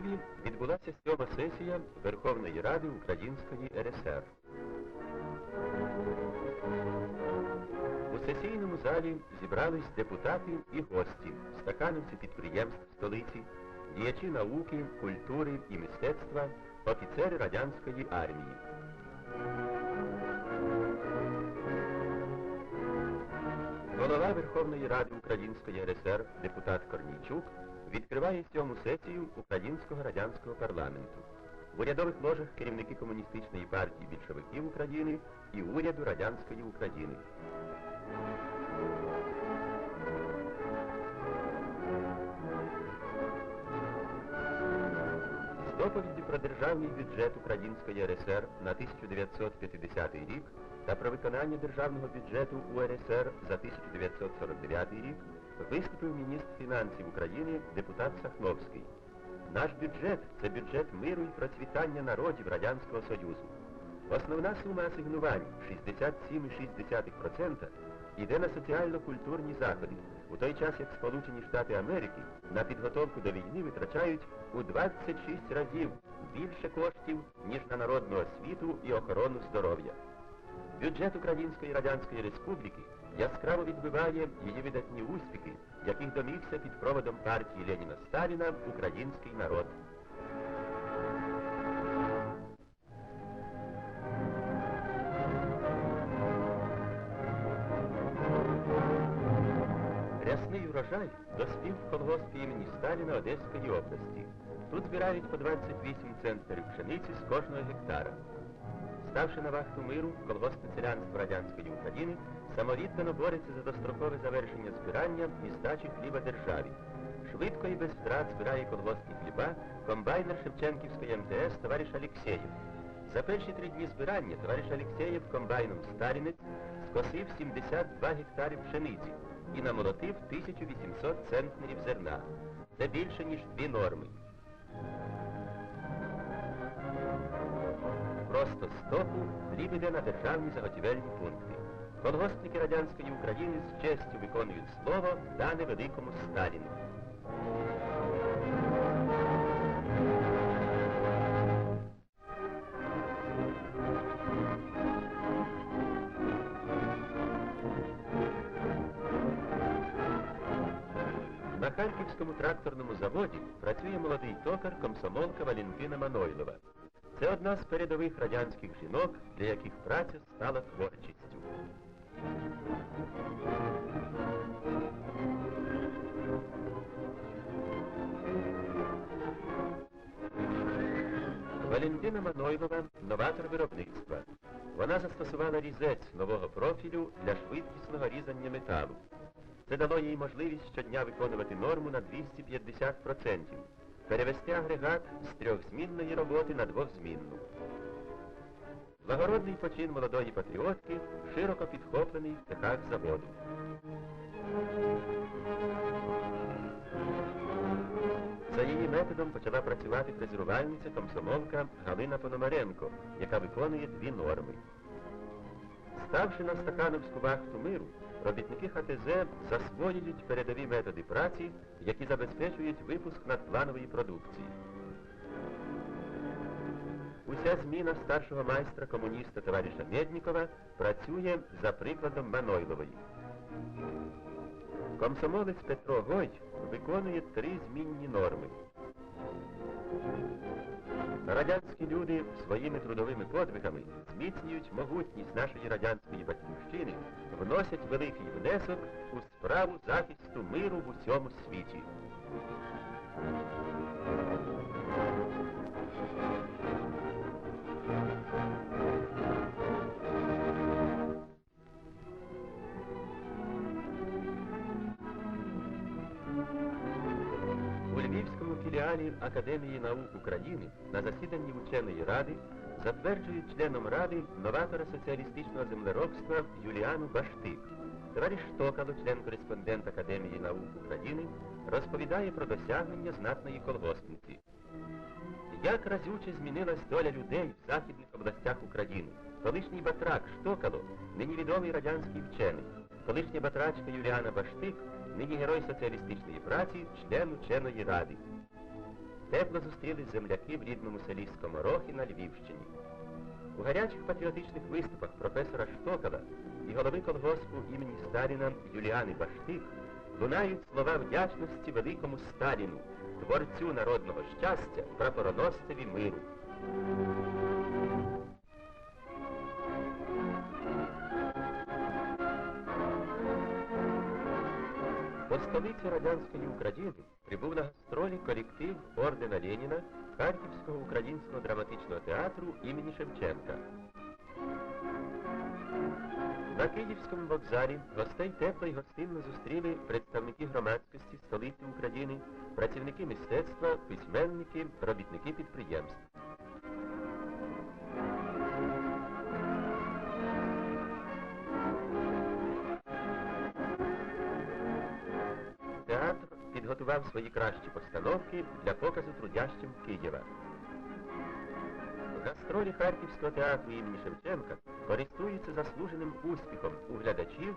Києві відбулася сьома сесія Верховної Ради Української РСР. У сесійному залі зібрались депутати і гості, стакановці підприємств столиці, діячі науки, культури і мистецтва, офіцери радянської армії. Голова Верховної Ради Української РСР, депутат Корнійчук, відкриває сьому сесію Українського радянського парламенту. В урядових ложах керівники Комуністичної партії більшовиків України і уряду Радянської України. З доповіддю про державний бюджет Української РСР на 1950 рік та про виконання державного бюджету УРСР за 1949 рік виступив міністр фінансів України депутат Сахновський. Наш бюджет це бюджет миру і процвітання народів Радянського Союзу. Основна сума асигнувань 67,6% йде на соціально-культурні заходи, у той час як Сполучені Штати Америки на підготовку до війни витрачають у 26 разів більше коштів, ніж на народну освіту і охорону здоров'я. Бюджет Української Радянської Республіки яскраво відбиває її видатні успіхи, яких домігся під проводом партії Леніна Сталіна український народ. Рясний урожай доспів в колгоспі імені Сталіна Одеської області. Тут збирають по 28 центнерів пшениці з кожного гектара. Ставши на вахту миру, колгоспне селянство Радянської України самовіддано бореться за дострокове завершення збирання і здачі хліба державі. Швидко і без втрат збирає колгоспні хліба комбайнер Шевченківської МТС товариш Алєксєєв. За перші три дні збирання товариш Алєксєєв комбайном Старінець скосив 72 гектари пшениці і намолотив 1800 центнерів зерна. Це більше, ніж дві норми. Просто стопу хліб іде на державні заготівельні пункти. Колгоспники радянської України з честю виконують слово, дане великому Сталіну. На Харківському тракторному заводі працює молодий токар комсомолка Валентина Манойлова. Це одна з передових радянських жінок, для яких праця стала творчістю. Валентина Манойлова – новатор виробництва. Вона застосувала різець нового профілю для швидкісного різання металу. Це дало їй можливість щодня виконувати норму на 250%, перевести агрегат з трьохзмінної роботи на двохзмінну. Благородний почин молодої патріотки широко підхоплений в цехах заводу. Методом почала працювати фрезерувальниця комсомолка Галина Пономаренко, яка виконує дві норми. Ставши на стакановську вахту миру, робітники ХТЗ засвоюють передові методи праці, які забезпечують випуск надпланової продукції. Уся зміна старшого майстра комуніста товариша Меднікова працює за прикладом Манойлової. Комсомолець Петро Гой виконує три змінні норми. Радянські люди своїми трудовими подвигами зміцнюють могутність нашої радянської батьківщини, вносять великий внесок у справу захисту миру в усьому світі. Філіалі Академії наук України на засіданні ученої ради затверджують членом ради новатора соціалістичного землеробства Юліану Баштик. Товариш Штокало, член-кореспондент Академії наук України, розповідає про досягнення знатної колгоспниці. Як разюче змінилась доля людей в західних областях України. Колишній батрак Штокало, нині відомий радянський вчений. Колишня батрачка Юліана Баштик, нині герой соціалістичної праці, член ученої ради. Тепло зустрілись земляки в рідному селі Скоморохи на Львівщині. У гарячих патріотичних виступах професора Штокала і голови колгоспу імені Сталіна Юліани Баштик лунають слова вдячності великому Сталіну, творцю народного щастя, прапороносцеві миру. По столиці радянської України прибув на гастролі колектив ордена Леніна Харківського українського драматичного театру імені Шевченка. На Київському вокзалі гостей тепло і гостинно зустріли представники громадськості столиці України, працівники мистецтва, письменники, робітники підприємств. Підготував свої кращі постановки для показу трудящим Києва. Гастролі Харківського театру імені Шевченка користуються заслуженим успіхом у глядачів